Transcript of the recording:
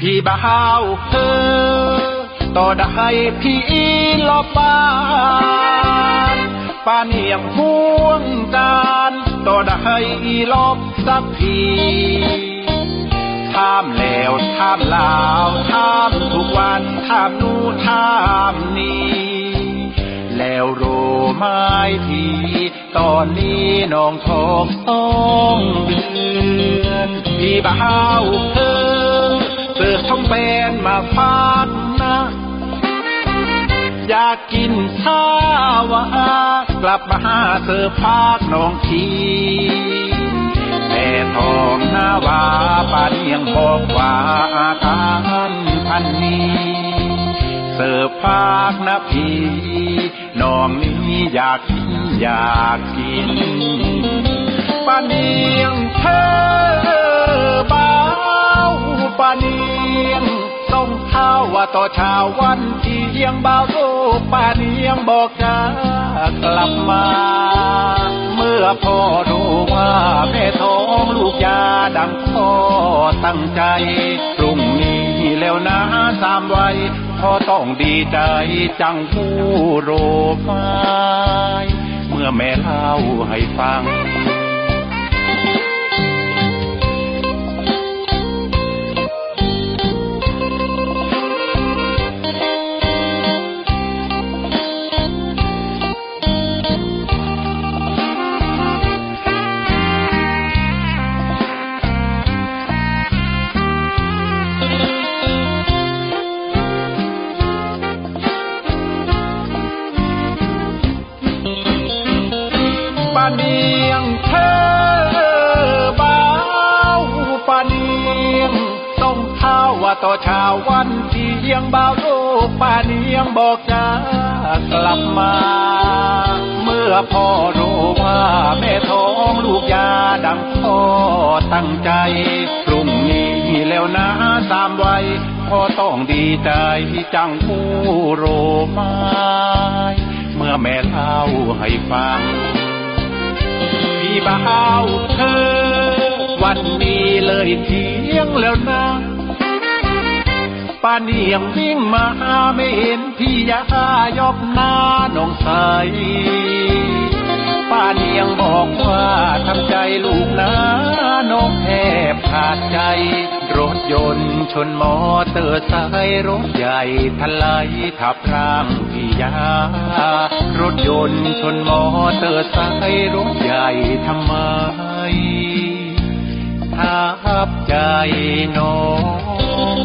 พี่บ่าวเธอต่อได้พี่ลอบบ้านป้าเนียงห่วงการต่อได้ลอบสักทีถามแล้วถามลาวถามทุกวันถามนู่นถามนี้แล้วโรไม้ทีตอนนี้น้องทองต้องเดือนพี่บ่าวเธอ เสือทองแบนมาฟาดนะ อยากกินข้าวากลับมาหาเธอพากน้องทีแต่ทองหน้าวาปานยังบอกว่าอาการพันนี้ เสิร์ฟพากนะพี่น้องนี้อยากกินอยากกินปาเนียงเธอ ยงส่งข้าวว่าต่อเช้าวันที่เที่ยงบ่าวโลกปาเนียงบอกจะกลับมา เมื่อพ่อรู้ว่าแม่ท้องลูกยาดังพ่อตั้งใจพรุ่งนี้แล้วนะสามวัยพ่อต้องดีใจจังผู้โรไฟเมื่อแม่เล่าให้ฟัง เนียงเธอเบาปาเนียงต้องเข้าว่าต่อเช้าวันที่เที่ยงเบาโลกปาเนียงบอกจะกลับมา เมื่อพ่อรู้ว่าแม่ท้องลูกยาดังพ่อตั้งใจพรุ่งนี้แล้วนะสามวัยพ่อต้องดีใจจังผู้โรม้เมื่อแม่เล่าให้ฟัง บ่าวเธอ วันนี้เลยเที่ยงแล้วนะป้าเนียงวิ่งมาไม่เห็นพี่ยายอกหน้าน้องใสป้าเนียงบอกว่าทำใจลูกนะน้องแทบขาดใจ รถยนต์ชนมอเตอร์ไซค์รถใหญ่ทลายทับร่างพี่ยา รถยนต์ชนมอเตอร์ไซค์รถใหญ่ทำไมทับใจน้อง